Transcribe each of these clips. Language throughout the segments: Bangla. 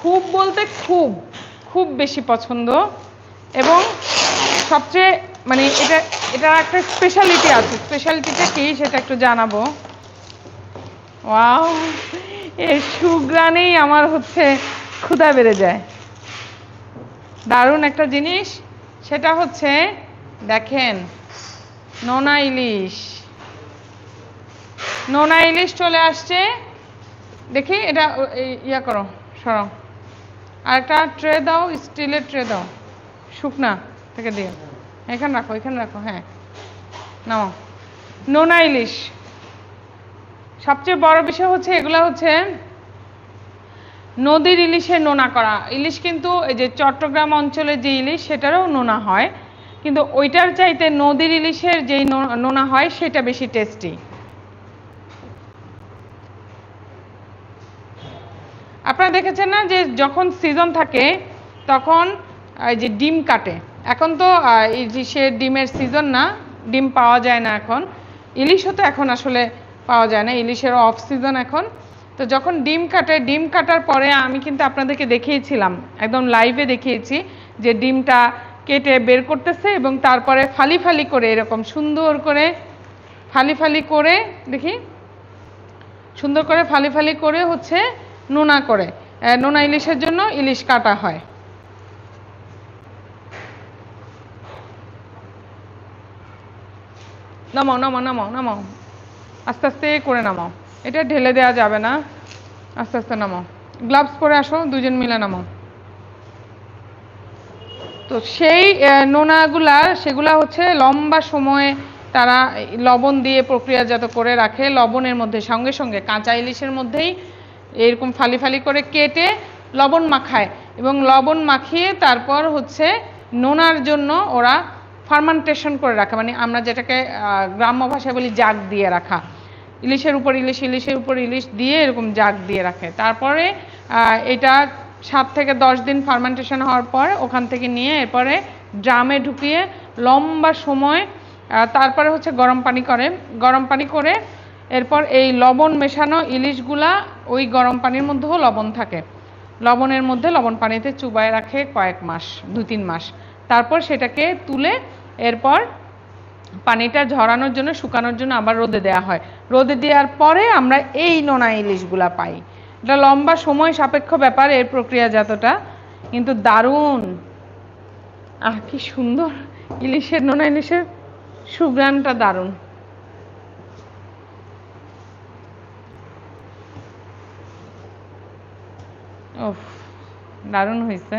খুব বলতে খুব খুব বেশি পছন্দ এবং সবচেয়ে মানে এটা এটা একটা স্পেশালিটি আছে। স্পেশালিটিটা কি সেটা একটু জানাব। ওয়াও এই সুগ্রানেই আমার হচ্ছে ক্ষুধা বেড়ে যায়। দারুণ একটা জিনিস, সেটা হচ্ছে দেখেন, নোনা ইলিশ। নোনা ইলিশ চলে আসছে, দেখি এটা ইয়া করো। সরো আর একটা ট্রে দাও স্টিলের ট্রে দাও। শুকনা থেকে দিও এখানে রাখো এখানে রাখো হ্যাঁ। নাও নোনা ইলিশ। সবচেয়ে বড় বিষয় হচ্ছে, এগুলা হচ্ছে নদীর ইলিশের নোনা করা। ইলিশ কিন্তু এই যে চট্টগ্রাম অঞ্চলে যে ইলিশ, সেটারও নোনা হয়। কিন্তু ওইটার চাইতে নদীর ইলিশের যেই নোনা হয়, সেটা বেশি টেস্টি আপনারা দেখেছেন না যে যখন সিজন থাকে তখন এই যে ডিম কাটে। এখন তো আহ, ইলিশের ডিমের সিজন না ডিম পাওয়া যায় না এখন। ইলিশও তো এখন আসলে পাওয়া যায় না ইলিশের অফ সিজন এখন। তো যখন ডিম কাটে ডিম কাটার পরে আমি কিন্তু আপনাদেরকে দেখিয়েছিলাম একদম লাইভে দেখিয়েছি যে ডিমটা কেটে বের করতেছে এবং তারপরে ফালি ফালি করে এরকম সুন্দর করে ফালি ফালি করে দেখি সুন্দর করে ফালি ফালি করে হচ্ছে নোনা করে। নোনা ইলিশের জন্য ইলিশ কাটা হয়। নামাও নামাও নামাও নামাও। আস্তে আস্তে করে নামাও। এটা ঢেলে দেওয়া যাবে না। আস্তে আস্তে নামাও। গ্লাভস পরে আসো দুজন মিলে নামাও। তো সেই নোনাগুলা, সেগুলা হচ্ছে লম্বা সময়ে তারা লবণ দিয়ে প্রক্রিয়াজাত করে রাখে। লবণের মধ্যে, সঙ্গে সঙ্গে কাঁচা ইলিশের মধ্যেই এরকম ফালি ফালি করে কেটে লবণ মাখায় এবং লবণ মাখিয়ে তারপর হচ্ছে নোনার জন্য ওরা ফার্মান্টেশন করে রাখে মানে আমরা যেটাকে গ্রাম্য ভাষায় বলি জাগ দিয়ে রাখা। ইলিশের উপর ইলিশ, ইলিশের উপর ইলিশ দিয়ে এরকম জাগ দিয়ে রাখে। তারপরে এটা সাত থেকে দশ দিন ফার্মেন্টেশন হওয়ার পর ওখান থেকে নিয়ে এরপরে ড্রামে ঢুকিয়ে লম্বা সময় তারপরে হচ্ছে গরম পানি করে। গরম পানি করে এরপর এই লবণ মেশানো ইলিশগুলা ওই গরম পানির মধ্যেও লবণ থাকে। লবণের মধ্যে লবণ পানিতে চুবায় রাখে কয়েক মাস দু তিন মাস। তারপর সেটাকে তুলে এরপর পানিটা ঝরানোর জন্য, শুকানোর জন্য আবার রোদে দেওয়া হয়। রোদে দেওয়ার পরে আমরা এই নোনা ইলিশগুলা পাই। এটা লম্বা সময় সাপেক্ষ ব্যাপার এর প্রক্রিয়াজাতটা, কিন্তু দারুণ। আহ, কি সুন্দর ইলিশের, নোনা ইলিশের সুগ্রানটা দারুণ। ওফ দারুণ হয়েছে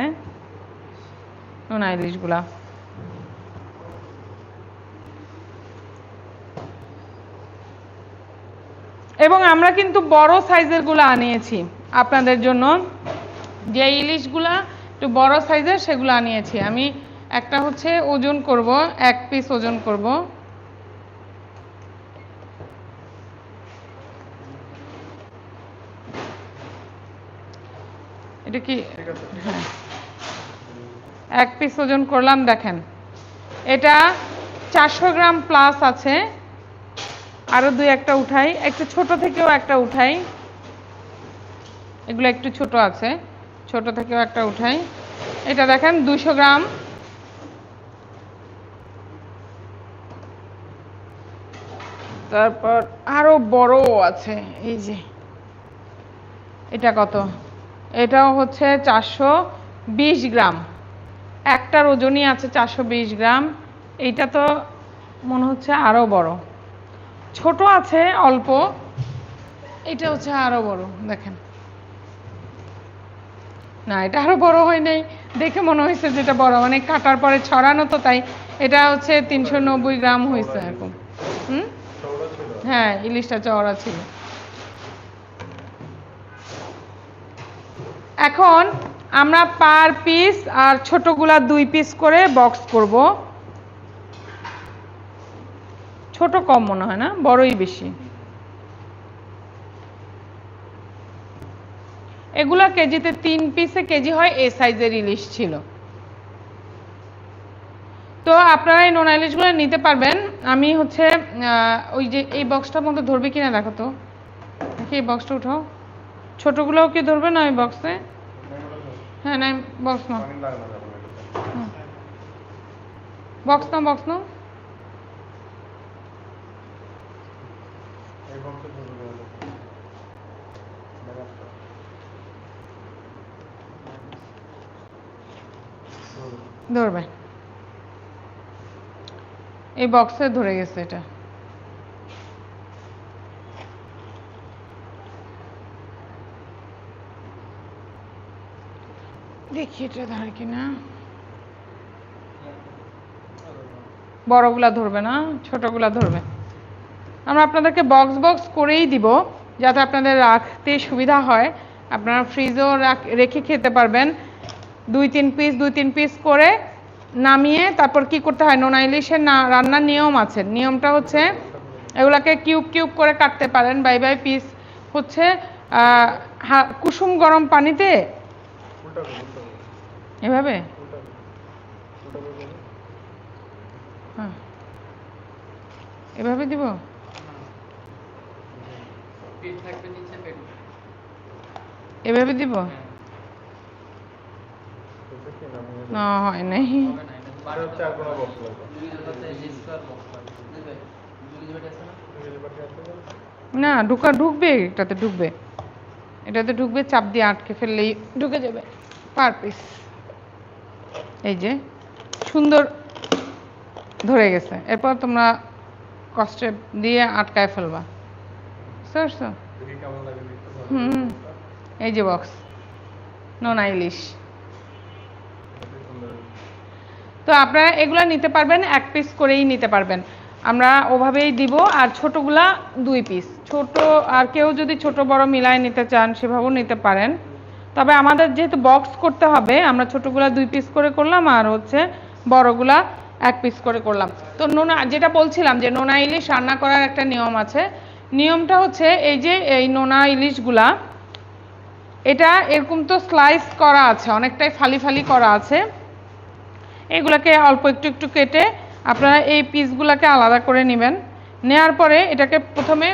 নোনা ইলিশগুলা। এবং আমরা কিন্তু বড় সাইজেরগুলো আনিয়েছি আপনাদের জন্য। যে ইলিশগুলা একটু বড় সাইজের, সেগুলো আনিয়েছি। আমি একটা হচ্ছে ওজন করব, এক পিস ওজন করব। এটা কি? হ্যাঁ। এক পিস ওজন করলাম, দেখেন। এটা চারশো গ্রাম প্লাস আছে। আরও দুই একটা উঠাই। একটু ছোট থেকেও একটা উঠাই। এগুলো একটু ছোট আছে। ছোট থেকেও একটা উঠাই। এটা দেখেন দুশো গ্রাম। তারপর আরও বড় আছে। এই যে। এটা কত? এটাও হচ্ছে চারশো বিশ গ্রাম। একটার ওজনই আছে চারশো বিশ গ্রাম। এইটা তো মনে হচ্ছে আরও বড়। ছোট আছে অল্প। এটা হচ্ছে আরও বড় দেখেন। না এটা আরও বড় হয় নাই। দেখে মনে হয়েছে যেটা বড়। মানে কাটার পরে ছড়ানো তো তাই এটা হচ্ছে তিনশো নব্বই গ্রাম হয়েছে এরকম হুম? হ্যাঁ ইলিশটা চওড়া ছিল। এখন আমরা পার পিস আর ছোটগুলা দুই পিস করে বক্স করব। ছোট কম মনে হয় না, বড়ই বেশি। এগুলা কেজিতে তিন পিসে কেজি হয়, এ সাইজের ইলিশ ছিল। তো আপনারা এই নোনা ইলিশগুলো নিতে পারবেন। আমি হচ্ছে ওই যে এই বক্সটার মধ্যে ধরবে কিনা দেখো তো। এই বক্সটা উঠাও। ছোটগুলোও কি ধরবে না ওই বক্সে হ্যাঁ নাই বক্স না বক্স নাও বক্স। হুম। ধরবে এই বক্সে ধরে গেছে এটা দেখি এটা ধরে কিনা। বড়গুলা ধরবে না, ছোটগুলা ধরবে। আমরা আপনাদেরকে বক্স বক্স করেই দিব, যাতে আপনাদের রাখতে সুবিধা হয়। আপনারা ফ্রিজেও রেখে খেতে পারবেন। দুই তিন পিস দুই তিন পিস করে নামিয়ে তারপর কি করতে হয়, নোনা ইলিশের না, রান্নার নিয়ম আছে। নিয়মটা হচ্ছে, এগুলাকে কিউব কিউব করে কাটতে পারেন বাই বাই পিস হচ্ছে কুসুম গরম পানিতে উল্টা করো, উল্টা করো, এভাবে। হ্যাঁ। এভাবে দিব? এভাবে দিব? না, হয় নাই? না, ঢুকা, ঢুকবে, এটাতে ঢুকবে। এটাতে ঢুকবে, চাপ দিয়ে আটকে ফেললেই ঢুকে যাবে। Per piece. এই যে সুন্দর ধরে গেছে। এরপর তোমরা কষ্টে দিয়ে আটকায় ফেলবা। বুঝতে। হুম এই যে বক্স নোনা ইলিশ তো আপনারা এগুলা নিতে পারবেন এক পিস করেই নিতে পারবেন। আমরা ওভাবেই দিব আর ছোটগুলা দুই পিস ছোট আর কেউ যদি ছোট বড় মিলায় নিতে চান সেভাবেও নিতে পারেন। তবে আমাদের যেহেতু বক্স করতে হবে, আমরা ছোটগুলা দুই পিস করে করলাম আর হচ্ছে বড়গুলা এক পিস করে করলাম। তো নোনা, যেটা বলছিলাম যে নোনা ইলিশ রান্না করার একটা নিয়ম আছে। নিয়মটা হচ্ছে এই যে এই নোনা ইলিশগুলা, এটা এরকম তো স্লাইস করা আছে, অনেকটাই ফালি ফালি করা আছে। এগুলাকে অল্প একটু একটু কেটে আপনারা এই পিসগুলাকে আলাদা করে নেবেন। নেয়ার পরে এটাকে প্রথমে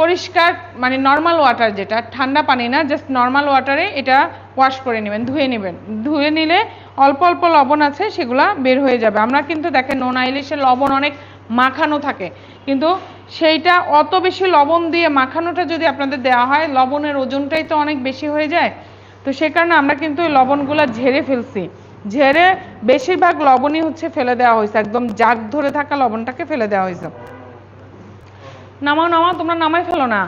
পরিষ্কার মানে নর্মাল ওয়াটার যেটা, ঠান্ডা পানি না জাস্ট নর্মাল ওয়াটারে এটা ওয়াশ করে নেবেন, ধুয়ে নেবেন। ধুয়ে নিলে অল্প অল্প লবণ আছে, সেগুলা বের হয়ে যাবে। আমরা কিন্তু দেখেন নোনা ইলিশের লবণ অনেক মাখানো থাকে। কিন্তু সেইটা অত বেশি লবণ দিয়ে মাখানোটা যদি আপনাদের দেওয়া হয়, লবণের ওজনটাই তো অনেক বেশি হয়ে যায়। তো সে কারণে আমরা কিন্তু ওই লবণগুলো ঝেড়ে ফেলছি। ঝেড়ে বেশিরভাগ লবণই হচ্ছে ফেলে দেওয়া হয়েছে, একদম জাগ ধরে থাকা লবণটাকে ফেলে দেওয়া হয়েছে। নামাও নামাও, তোমরা নামাই ফেলো না।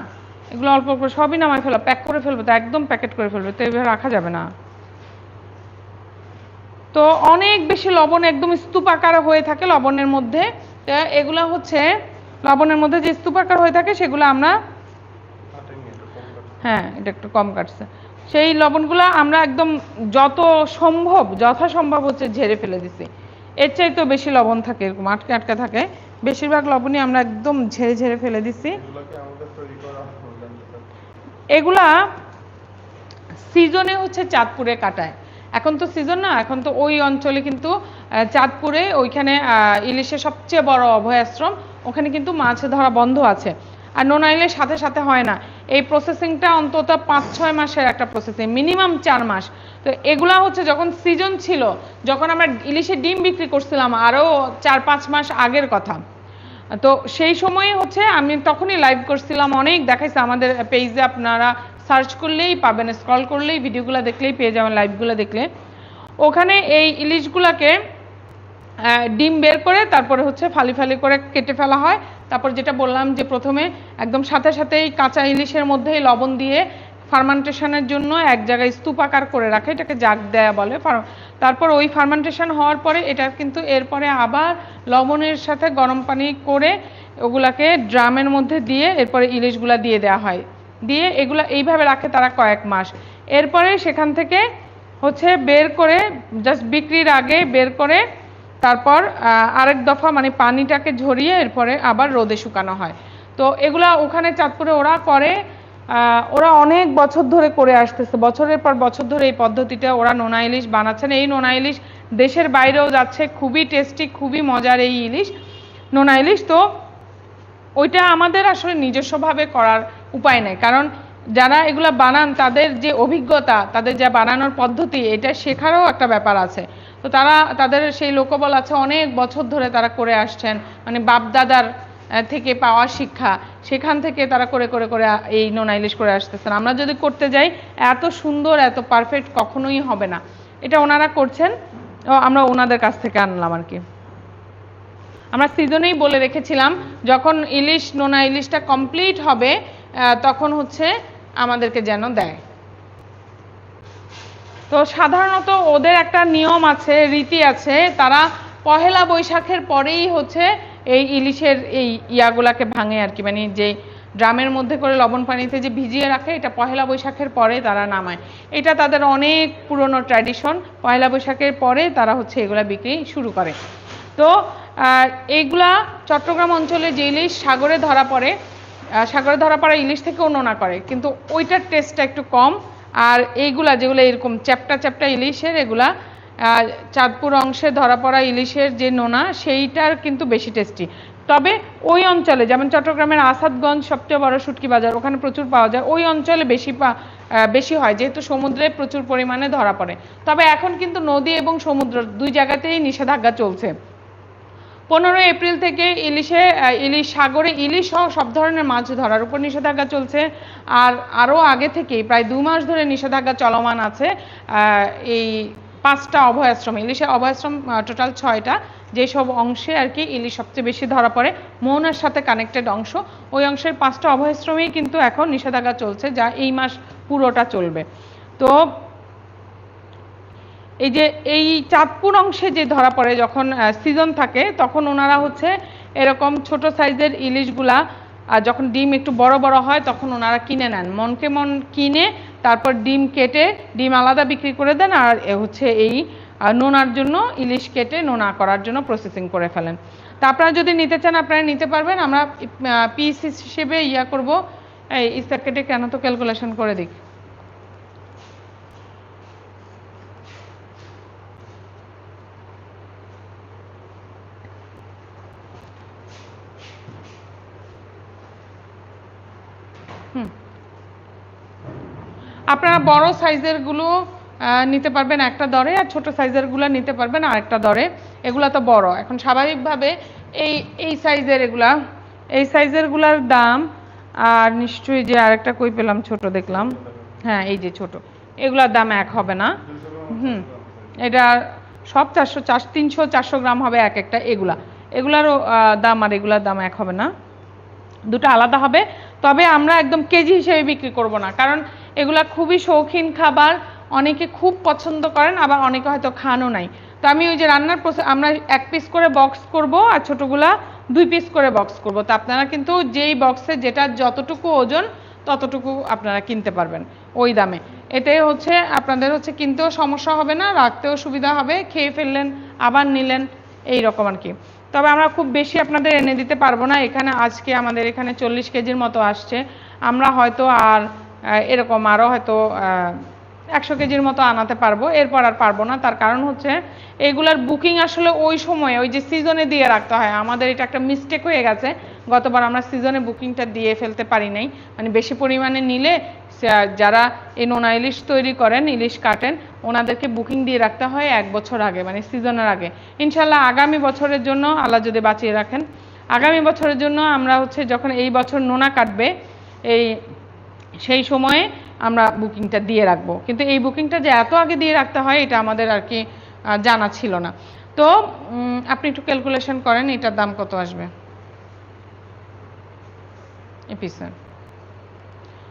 এগুলো অল্প অল্প সবই নামাই ফেলো, প্যাক করে ফেলবে তো, একদম প্যাকেট করে ফেলবে, তো এভাবে রাখা যাবে না। তো অনেক বেশি লবণ একদম স্তূপাকার হয়ে থাকে লবণের মধ্যে। এগুলো হচ্ছে, লবণের মধ্যে যে স্তূপাকার হয়ে থাকে সেগুলো আমরা। হ্যাঁ এটা একটু কম কাটছে। সেই লবণগুলো আমরা একদম যত সম্ভব, যথাসম্ভব হচ্ছে ঝেড়ে ফেলে দিছি। এর চাইতেও বেশি লবণ থাকে এরকম, আটকে আটকে থাকে। বেশিরভাগ লবণই আমরা একদম ঝেড়ে ঝেড়ে ফেলে দিছি। এগুলা সিজনে হচ্ছে চাঁদপুরে কাটায়। এখন তো সিজন না, এখন তো ওই অঞ্চলে কিন্তু চাঁদপুরে ওইখানে ইলিশের সবচেয়ে বড় অভয়াশ্রম, ওখানে কিন্তু মাছ ধরা বন্ধ আছে। আর নোনা ইলিশ সাথে সাথে হয় না। এই প্রসেসিংটা অন্তত পাঁচ, ছয় মাসের একটা প্রসেসিং মিনিমাম চার মাস। তো এগুলা হচ্ছে যখন সিজন ছিল, যখন আমরা ইলিশের ডিম বিক্রি করছিলাম আরও চার, পাঁচ মাস আগের কথা। তো সেই সময়ে হচ্ছে আমি তখনই লাইভ করছিলাম, অনেক দেখাইছে আমাদের পেজে আপনারা সার্চ করলেই পাবেন স্ক্রল করলেই ভিডিওগুলো দেখলেই পেয়ে যাবেন লাইভগুলো দেখলে। ওখানে এই ইলিশগুলোকে ডিম বের করে তারপরে হচ্ছে ফালি ফালি করে কেটে ফেলা হয়। তারপর যেটা বললাম যে প্রথমে একদম সাথে সাথেই কাঁচা ইলিশের মধ্যেই লবণ দিয়ে ফার্মান্টেশনের জন্য এক জায়গায় স্তূপাকার করে রাখে, এটাকে জাগ দেয়া বলে। তারপর ওই ফার্মান্টেশন হওয়ার পরে এটা কিন্তু এরপরে আবার লবণের সাথে গরম পানি করে ওগুলাকে ড্রামের মধ্যে দিয়ে এরপরে ইলিশগুলা দিয়ে দেওয়া হয়। দিয়ে এগুলা এইভাবে রাখে তারা কয়েক মাস। এরপরে সেখান থেকে হচ্ছে বের করে জাস্ট বিক্রির আগে বের করে তারপর আরেক দফা মানে পানিটাকে ঝরিয়ে এরপরে আবার রোদে শুকানো হয়। তো এগুলা ওখানে চাঁদপুরে ওরা করে ওরা অনেক বছর ধরে করে আসতেছে। বছরের পর বছর ধরে এই পদ্ধতিটা ওরা নোনা ইলিশ বানাচ্ছেন। এই নোনা ইলিশ দেশের বাইরেও যাচ্ছে, খুবই টেস্টি, খুবই মজার এই ইলিশ নোনা ইলিশ। তো ওইটা আমাদের আসলে নিজস্বভাবে করার উপায় নেই। কারণ যারা এগুলা বানান, তাদের যে অভিজ্ঞতা, তাদের যা বানানোর পদ্ধতি, এটা শেখারও একটা ব্যাপার আছে। তো তারা, তাদের সেই লোকবল আছে, অনেক বছর ধরে তারা করে আসছেন। মানে বাপদাদার থেকে পাওয়া শিক্ষা, সেখান থেকে তারা করে করে করে এই নোনা ইলিশ করে আসতেছেন। আমরা যদি করতে যাই, এত সুন্দর, এত পারফেক্ট কখনোই হবে না। এটা ওনারা করছেন আমরা ওনাদের কাছ থেকে আনলাম আর কি। আমরা সিজনেই বলে রেখেছিলাম, যখন ইলিশ, নোনা ইলিশটা কমপ্লিট হবে তখন হচ্ছে আমাদেরকে যেন দেয়। তো সাধারণত ওদের একটা নিয়ম আছে, রীতি আছে, তারা পহেলা বৈশাখের পরেই হচ্ছে এই ইলিশের এই ইয়াগুলাকে ভাঙে আর কি মানে যে ড্রামের মধ্যে করে লবণ পানিতে যে ভিজিয়ে রাখে, এটা পহেলা বৈশাখের পরে তারা নামায়। এটা তাদের অনেক পুরনো ট্র্যাডিশন পহেলা বৈশাখের পরে তারা হচ্ছে এগুলা বিক্রি শুরু করে। তো এইগুলা চট্টগ্রাম অঞ্চলে যে ইলিশ সাগরে ধরা পড়ে সাগরে ধরা পড়া ইলিশ থেকেও নোনা করে, কিন্তু ওইটার টেস্টটা একটু কম। আর এইগুলা যেগুলো এরকম চ্যাপটা চ্যাপটা ইলিশের এগুলা চাঁদপুর অংশে ধরা পড়া ইলিশের যে নোনা, সেইটার কিন্তু বেশি টেস্টি। তবে ওই অঞ্চলে, যেমন চট্টগ্রামের আসাদগঞ্জ সবচেয়ে বড় শুটকি বাজার, ওখানে প্রচুর পাওয়া যায়। ওই অঞ্চলে বেশি বেশি হয়, যেহেতু সমুদ্রে প্রচুর পরিমাণে ধরা পড়ে। তবে এখন কিন্তু নদী এবং সমুদ্র দুই জায়গাতেই নিষেধাজ্ঞা চলছে। পনেরোই এপ্রিল থেকে ইলিশে ইলিশ সাগরে ইলিশ সহ সব ধরনের মাছ ধরার উপর নিষেধাজ্ঞা চলছে। আর আরও আগে থেকেই প্রায় দু মাস ধরে নিষেধাজ্ঞা চলমান আছে এই পাঁচটা অভয়াশ্রম ইলিশের অভয়াশ্রম টোটাল ছয়টা। যেসব অংশে আর কি ইলিশ সবচেয়ে বেশি ধরা পড়ে মোহনার সাথে কানেক্টেড অংশ। ওই অংশের পাঁচটা অভয়াশ্রমেই কিন্তু এখন নিষেধাজ্ঞা চলছে, যা এই মাস পুরোটা চলবে। তো এই যে, এই চাঁদপুর অংশে যে ধরা পড়ে যখন সিজন থাকে, তখন ওনারা হচ্ছে এরকম ছোট সাইজের ইলিশগুলা, আর যখন ডিম একটু বড় বড় হয়, তখন ওনারা কিনে নেন। মনকে মন কিনে, তারপর ডিম কেটে, ডিম আলাদা বিক্রি করে দেন, আর হচ্ছে এই নোনার জন্য ইলিশ কেটে নোনা করার জন্য প্রসেসিং করে ফেলেন। তা আপনারা যদি নিতে চান, আপনারা নিতে পারবেন। আমরা পিস হিসেবে ইয়া করব। এই ইস্তার কেটে কেন তো ক্যালকুলেশন করে দিক। আপনারা বড় সাইজেরগুলো নিতে পারবেন একটা দরে, আর ছোট সাইজেরগুলো নিতে পারবেন আরেকটা দরে। এগুলা তো বড়। এখন স্বাভাবিকভাবে এই এই সাইজের এগুলা, এই সাইজেরগুলার দাম, আর নিশ্চয়ই যে আরেকটা কই পেলাম, ছোট দেখলাম। হ্যাঁ এই যে ছোট। এগুলার দাম এক হবে না। হুম। এটা সব চারশো, চার, তিনশো, চারশো গ্রাম হবে এক একটা এগুলা। এগুলারও দাম আর এগুলার দাম এক হবে না। দুটো আলাদা হবে। তবে আমরা একদম কেজি হিসেবে বিক্রি করব না। কারণ এগুলা খুবই শৌখিন খাবার। অনেকে খুব পছন্দ করেন, আবার অনেকে হয়তো খানও নাই। তো আমি ওই যে রান্নার আমরা এক পিস করে বক্স করব আর ছোটগুলা দুই পিস করে বক্স করব। তো আপনারা কিন্তু যেই বক্সে যেটা যতটুকু ওজন, ততটুকু আপনারা কিনতে পারবেন ওই দামে। এটাই হচ্ছে, আপনাদের হচ্ছে কিনতেও সমস্যা হবে না, রাখতেও সুবিধা হবে, খেয়ে ফেললেন, আবার নিলেন, এই রকম আর কি। তবে আমরা খুব বেশি আপনাদের এনে দিতে পারব না, এখানে আজকে আমাদের এখানে চল্লিশ কেজির মতো আসছে। আমরা হয়তো আর এরকম আরও হয়তো একশো কেজির মতো আনাতে পারব। এরপর আর পারব না। তার কারণ হচ্ছে, এগুলার বুকিং আসলে ওই সময়ে, ওই যে সিজনে দিয়ে রাখতে হয়। আমাদের এটা একটা মিস্টেক হয়ে গেছে। গতবার আমরা সিজনে বুকিংটা দিয়ে ফেলতে পারি নাই। মানে বেশি পরিমাণে নিলে যারা এই নোনা ইলিশ তৈরি করেন, ইলিশ কাটেন, ওনাদেরকে বুকিং দিয়ে রাখতে হয় এক বছর আগে মানে সিজনের আগে। ইনশাল্লাহ আগামী বছরের জন্য আল্লাহ যদি বাঁচিয়ে রাখেন, আগামী বছরের জন্য আমরা হচ্ছে যখন এই বছর নোনা কাটবে, এই সেই সময়ে আমরা বুকিংটা দিয়ে রাখব। কিন্তু এই বুকিংটা যে এত আগে দিয়ে রাখতে হয়, এটা আমাদের আর কি জানা ছিল না। তো আপনি একটু ক্যালকুলেশন করেন, এটার দাম কত আসবে?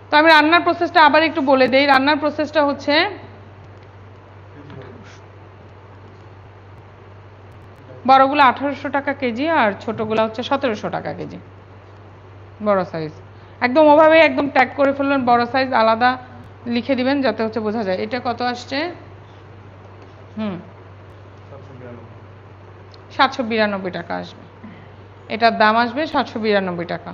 তো আমি রান্নার প্রসেসটা আবার একটু বলে দেই। রান্নার প্রসেসটা হচ্ছে, বড়গুলো আঠারোশো টাকা কেজি আর ছোটগুলো হচ্ছে সতেরোশো টাকা কেজি। বড় সাইজ একদম ওভাবে একদম ট্যাগ করে ফেলবেন বড় সাইজ আলাদা লিখে দিবেন যাতে হচ্ছে বোঝা যায়। এটা কত আসছে? হুম। সাতশো বিরানব্বই টাকা আসবে। এটার দাম আসবে সাতশো বিরানব্বই টাকা।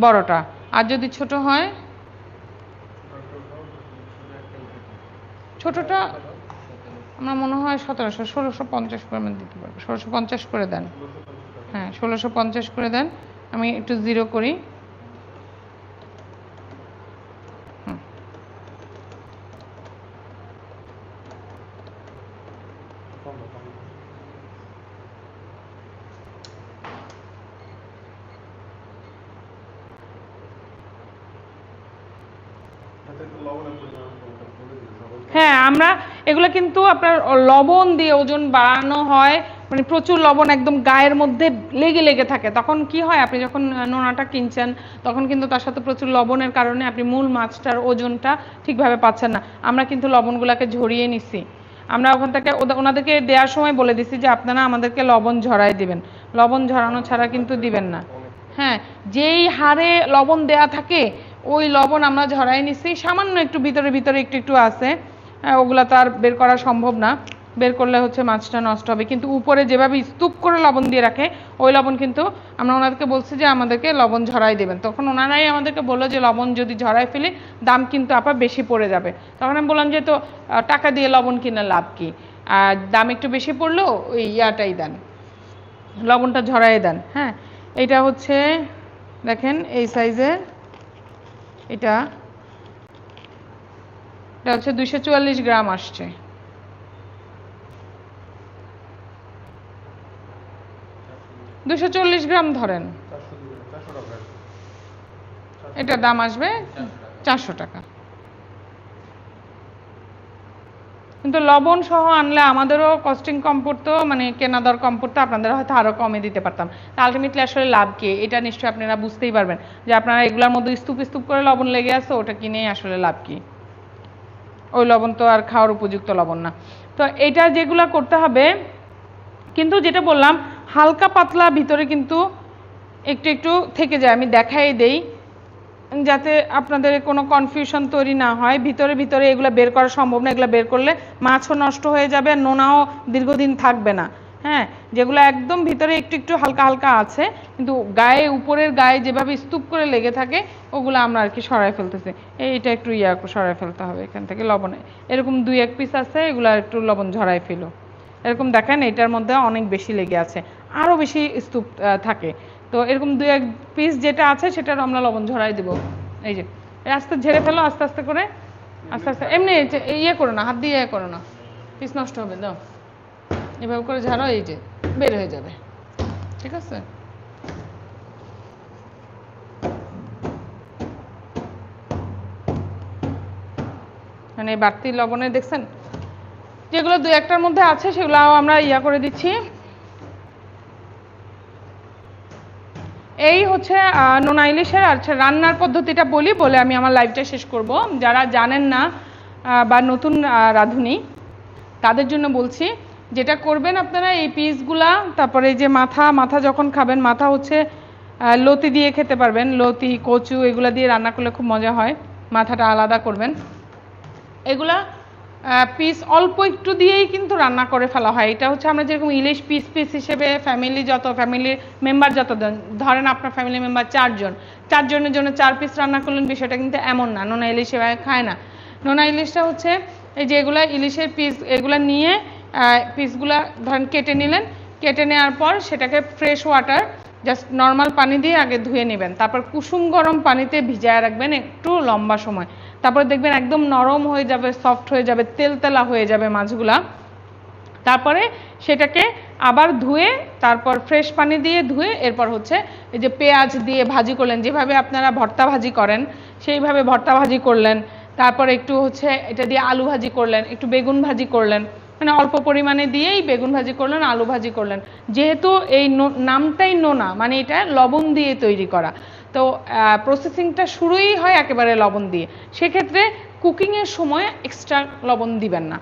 বড়টা। আর যদি ছোট হয়? ছোটটা আমার মনে হয় সতেরোশো, ষোলোশো পঞ্চাশ করে দিতে পারব। ষোলোশো পঞ্চাশ করে দেন। হ্যাঁ ষোলোশো পঞ্চাশ করে দেন। আমি একটু জিরো করি। হ্যাঁ আমরা এগুলো কিন্তু আপনার লবণ দিয়ে ওজন বাড়ানো হয়। মানে প্রচুর লবণ একদম গায়ের মধ্যে লেগে লেগে থাকে। তখন কি হয় আপনি যখন নোনাটা কিনছেন তখন কিন্তু তার সাথে প্রচুর লবণের কারণে আপনি মূল মাছটার ওজনটা ঠিকভাবে পাচ্ছেন না। আমরা কিন্তু লবণগুলোকে ঝরিয়ে নিছি। আমরা ওখান থেকে ওনাদেরকে দেওয়ার সময় বলে দিছি যে আপনারা আমাদেরকে লবণ ঝরাই দিবেন। লবণ ঝরানো ছাড়া কিন্তু দিবেন না। হ্যাঁ যেই হারে লবণ দেয়া থাকে ওই লবণ আমরা ঝরাই নিছি। সামান্য একটু ভিতরে ভিতরে একটু একটু আছে। হ্যাঁ, ওগুলা তো আর বের করা সম্ভব না। বের করলে হচ্ছে মাছটা নষ্ট হবে। কিন্তু উপরে যেভাবে স্তূপ করে লবণ দিয়ে রাখে, ওই লবণ কিন্তু আমরা ওনাদেরকে বলছি যে আমাদেরকে লবণ ঝরাই দেবেন। তখন ওনারাই আমাদেরকে বলল যে লবণ যদি ঝরাই ফেলি, দাম কিন্তু আপা বেশি পড়ে যাবে। তখন আমি বললাম যে তো টাকা দিয়ে লবণ কিনে লাভ কি? আর দাম একটু বেশি পড়লেও ওই ইয়াটাই দেন। লবণটা ঝরাই দেন হ্যাঁ? এটা হচ্ছে, দেখেন এই সাইজের এটা এটা হচ্ছে দুইশো চুয়াল্লিশ গ্রাম আসছে। দুশো চল্লিশ গ্রাম ধরেন। এটা দাম আসবে চারশো টাকা। কিন্তু লবণ সহ আনলে আমাদেরও কস্টিং কম পড়তো মানে কেনা দর কম পড়তো, আপনাদের হয়তো আরও কমে দিতে পারতাম। আলটিমেটলি আসলে লাভ কি? এটা নিশ্চয়ই আপনারা বুঝতেই পারবেন যে আপনারা এগুলোর মধ্যে স্তূপ স্তূপ করে লবণ লেগে আছে, ওটা কিনে আসলে লাভ কি? ওই লবণ তো আর খাওয়ার উপযুক্ত লবণ না। তো এটা যেগুলো করতে হবে, কিন্তু যেটা বললাম হালকা পাতলা ভিতরে কিন্তু একটু একটু থেকে যায়, আমি দেখাই দেই। যাতে আপনাদের কোনো কনফিউশন তৈরি না হয়, ভিতরে ভিতরে এগুলো বের করা সম্ভব না, এগুলো বের করলে মাছও নষ্ট হয়ে যাবে, নোনাও দীর্ঘদিন থাকবে না। হ্যাঁ যেগুলো একদম ভিতরে একটু একটু হালকা হালকা আছে, কিন্তু গায়ে, উপরের গায়ে যেভাবে স্তূপ করে লেগে থাকে, ওগুলো আমরা আর কি সরাই ফেলতেছি। এইটা একটু ইয়া সরাই ফেলতে হবে এখান থেকে লবণে। এরকম দুই এক পিস আছে, এগুলো একটু লবণ ঝরাই ফেলো। এরকম দেখেন, এটার মধ্যে অনেক বেশি লেগে আছে। আরও বেশি স্তূপ থাকে। তো এরকম দু এক পিস যেটা আছে সেটার আমরা লবণ ঝরাই দেবো। এই যে আস্তে ঝেড়ে ফেলো, আস্তে আস্তে করে, আস্তে আস্তে। এমনি ইয়ে করো না, হাত দিয়ে ইয়ে করো না। পিস নষ্ট হবে, দাও। এভাবে করে ঝাড়ো, এই যে, বের হয়ে যাবে। ঠিক আছে? মানে বাড়তি লবণে, দেখছেন? যেগুলো দু একটার মধ্যে আছে সেগুলো আমরা ইয়া করে দিচ্ছি। এই হচ্ছে নোনা ইলিশের আচ্ছা রান্নার পদ্ধতিটা বলি বলে আমি আমার লাইভটা শেষ করব। যারা জানেন না বা নতুন রাঁধুনি, তাদের জন্য বলছি, যেটা করবেন আপনারা এই পিসগুলা তারপরে এই যে মাথা মাথা যখন খাবেন, মাথা হচ্ছে লতি দিয়ে খেতে পারবেন, লতি, কচু, এগুলা দিয়ে রান্না করলে খুব মজা হয়। মাথাটা আলাদা করবেন। এগুলা পিস অল্প একটু দিয়েই কিন্তু রান্না করে ফেলা হয়। এটা হচ্ছে আমরা যেরকম ইলিশ পিস পিস হিসেবে ফ্যামিলি যত ফ্যামিলির মেম্বার যত ধরেন আপনার ফ্যামিলি মেম্বার চারজন, চারজনের জন্য চার পিস রান্না করলেন, বিষয়টা কিন্তু এমন না। নোনা ইলিশ এভাবে খায় না। নোনা ইলিশটা হচ্ছে এই যে এগুলা ইলিশের পিস এগুলা নিয়ে পিসগুলা ধরেন কেটে নিলেন। কেটে নেওয়ার পর সেটাকে ফ্রেশ ওয়াটার জাস্ট নর্মাল পানি দিয়ে আগে ধুয়ে নেবেন। তারপর কুসুম গরম পানিতে ভিজায় রাখবেন একটু লম্বা সময়। তারপর দেখবেন একদম নরম হয়ে যাবে সফট হয়ে যাবে, তেলতেলা হয়ে যাবে মাছগুলা। তারপরে সেটাকে আবার ধুয়ে, তারপর ফ্রেশ পানি দিয়ে ধুয়ে, এরপর হচ্ছে এই যে পেঁয়াজ দিয়ে ভাজি করলেন। যেভাবে আপনারা ভর্তা ভাজি করেন, সেইভাবে ভর্তা ভাজি করলেন। তারপর একটু হচ্ছে এটা দিয়ে আলু ভাজি করলেন, একটু বেগুন ভাজি করলেন। মানে অল্প পরিমাণে দিয়েই বেগুন ভাজি করলেন, আলু ভাজি করলেন। যেহেতু এই নামটাই নোনা মানে এটা লবণ দিয়ে তৈরি করা। তো প্রসেসিংটা শুরুই হয় একেবারে লবণ দিয়ে। সেক্ষেত্রে কুকিংয়ের সময় এক্সট্রা লবণ দিবেন না।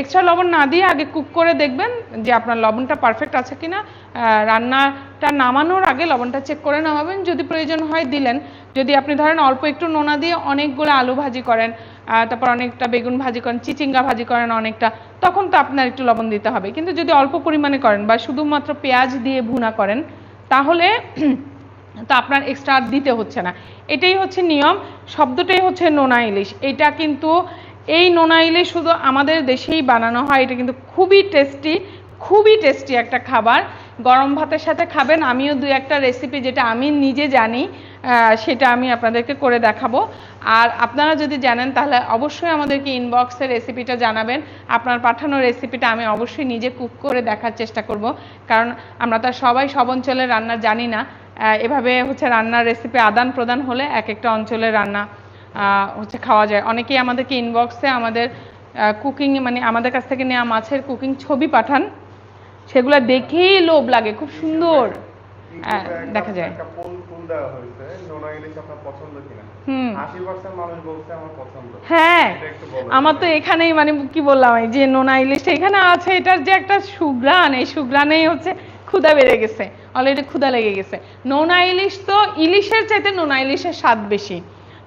এক্সট্রা লবণ না দিয়ে আগে কুক করে দেখবেন যে আপনার লবণটা পারফেক্ট আছে কিনা। আহ, রান্নাটা নামানোর আগে লবণটা চেক করে নামাবেন। যদি প্রয়োজন হয় দিলেন। যদি আপনি ধরেন অল্প একটু নোনা দিয়ে অনেকগুলো আলু ভাজি করেন তারপর অনেকটা বেগুন ভাজি করেন চিচিঙ্গা ভাজি করেন অনেকটা তখন তো আপনার একটু লবণ দিতে হবে। কিন্তু যদি অল্প পরিমাণে করেন বা শুধুমাত্র পেঁয়াজ দিয়ে ভুনা করেন তাহলে তো আপনার এক্সট্রা দিতে হচ্ছে না। এটাই হচ্ছে নিয়ম, শব্দটাই হচ্ছে নোনা ইলিশ। এটা কিন্তু এই নোনা ইলিশ শুধু আমাদের দেশেই বানানো হয়, এটা কিন্তু খুবই টেস্টি খুবই টেস্টি একটা খাবার। গরম ভাতের সাথে খাবেন, আমিও দু একটা রেসিপি যেটা আমি নিজে জানি সেটা আমি আপনাদেরকে করে দেখাবো। আর আপনারা যদি জানেন, তাহলে অবশ্যই আমাদেরকে ইনবক্সে রেসিপিটা জানাবেন। আপনার পাঠানো রেসিপিটা আমি অবশ্যই নিজে কুক করে দেখার চেষ্টা করব। কারণ আমরা তো সবাই সব অঞ্চলের রান্না জানি না। এভাবে হচ্ছে রান্নার রেসিপি আদান প্রদান হলে এক একটা অঞ্চলের রান্না হচ্ছে খাওয়া যায়। অনেকেই আমাদেরকে ইনবক্সে আমাদের কুকিং মানে আমাদের কাছ থেকে নেওয়া মাছের কুকিং ছবি পাঠান। সেগুলো দেখেই লোভ লাগে খুব সুন্দর। হ্যাঁ, দেখা যায়। ইলিশ হ্যাঁ। আমার তো এখানেই মানে কি বললাম যে নোনা ইলিশটা এখানে আছে এটার যে একটা সুগ্রান এই সুগ্রানেই হচ্ছে ক্ষুধা বেড়ে গেছে অলরেডি ক্ষুদা লেগে গেছে। নোনা ইলিশ তো ইলিশের চাইতে নোনা ইলিশের স্বাদ বেশি।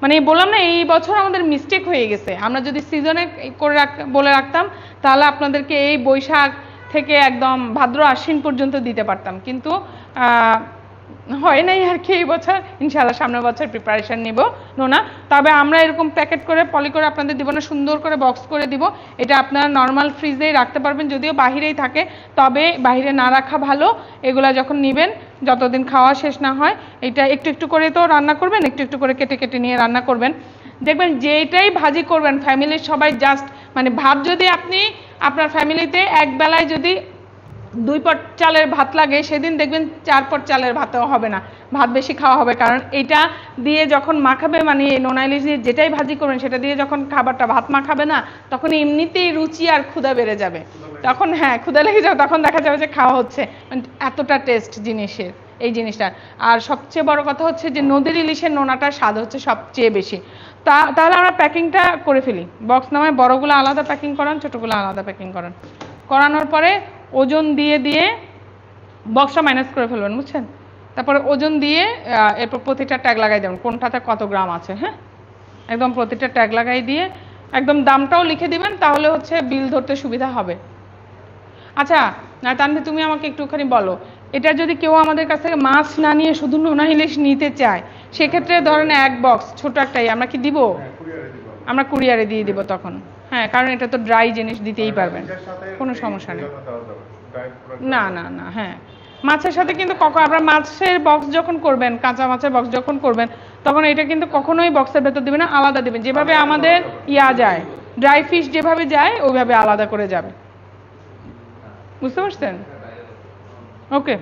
মানে বললাম না, এই বছর আমাদের মিস্টেক হয়ে গেছে। আমরা যদি সিজনে করে রাখ, বলে রাখতাম, তাহলে আপনাদেরকে এই বৈশাখ থেকে একদম ভাদ্র আশ্বিন পর্যন্ত দিতে পারতাম। কিন্তু হয় নাই আর কি, এই বছর? ইনশাল্লাহ সামনের বছর প্রিপারেশন নিব। নোনা, তবে আমরা এরকম প্যাকেট করে পলি করে আপনাদের দিব না সুন্দর করে বক্স করে দিব। এটা আপনারা নর্মাল ফ্রিজেই রাখতে পারবেন, যদিও বাহিরেই থাকে। তবে বাহিরে না রাখা ভালো, এগুলা যখন নেবেন, যতদিন খাওয়া শেষ না হয়, এটা একটু একটু করে তো রান্না করবেন, একটু একটু করে কেটে কেটে নিয়ে রান্না করবেন। দেখবেন যেটাই ভাজি করবেন ফ্যামিলির সবাই জাস্ট মানে ভাত যদি আপনি আপনার ফ্যামিলিতে এক বেলায় যদি দুই পট চালের ভাত লাগে, সেদিন দেখবেন চার পট চালের ভাতও হবে না। ভাত বেশি খাওয়া হবে, কারণ এটা দিয়ে যখন মাখাবে মানে নোনা ইলিশ দিয়ে যেটাই ভাজি করবেন, সেটা দিয়ে যখন খাবারটা ভাত মাখাবে না, তখন এমনিতেই রুচি আর ক্ষুদা বেড়ে যাবে। তখন হ্যাঁ ক্ষুদা লেগে যাবে, তখন দেখা যাবে যে খাওয়া হচ্ছে। মানে এতটা টেস্ট জিনিসের এই জিনিসটা। আর সবচেয়ে বড় কথা হচ্ছে যে নদীর ইলিশের নোনাটার স্বাদ হচ্ছে সবচেয়ে বেশি। তা, তাহলে আমরা প্যাকিংটা করে ফেলি। বক্স নামায় বড়গুলো আলাদা প্যাকিং করান, ছোটোগুলো আলাদা প্যাকিং করান। করানোর পরে ওজন দিয়ে দিয়ে বক্সটা মাইনাস করে ফেলবেন, বুঝছেন? তারপরে ওজন দিয়ে এরপর প্রতিটা ট্যাগ লাগাই দেবেন, কোনটাতে কত গ্রাম আছে হ্যাঁ? একদম প্রতিটা ট্যাগ লাগাই দিয়ে, একদম দামটাও লিখে দিবেন, তাহলে হচ্ছে বিল ধরতে সুবিধা হবে। আচ্ছা না তানভি, তুমি আমাকে একটুখানি বলো, এটা যদি কেউ আমাদের কাছ থেকে মাছ না নিয়ে শুধু নোনা ইলিশ নিতে চায়, সেক্ষেত্রে ধরেন এক বক্স ছোট একটাই, আমরা কি দিব? হ্যাঁ। আমরা কুরিয়ারে দিয়ে দিব তখন। হ্যাঁ কারণ এটা তো ড্রাই জিনিস দিতেই পারবেন। কোনো সমস্যা নেই। না না না হ্যাঁ। মাছের সাথে কিন্তু কখন আপনার মাছের বক্স যখন করবেন কাঁচা মাছের বক্স যখন করবেন তখন এটা কিন্তু কখনোই বক্সের ভেতর দিবেন না আলাদা দিবেন যেভাবে আমাদের ইয়া যায় ড্রাই ফিশ যেভাবে যায় ওইভাবে আলাদা করে যাবে। বুঝতে পারছেন? ওকে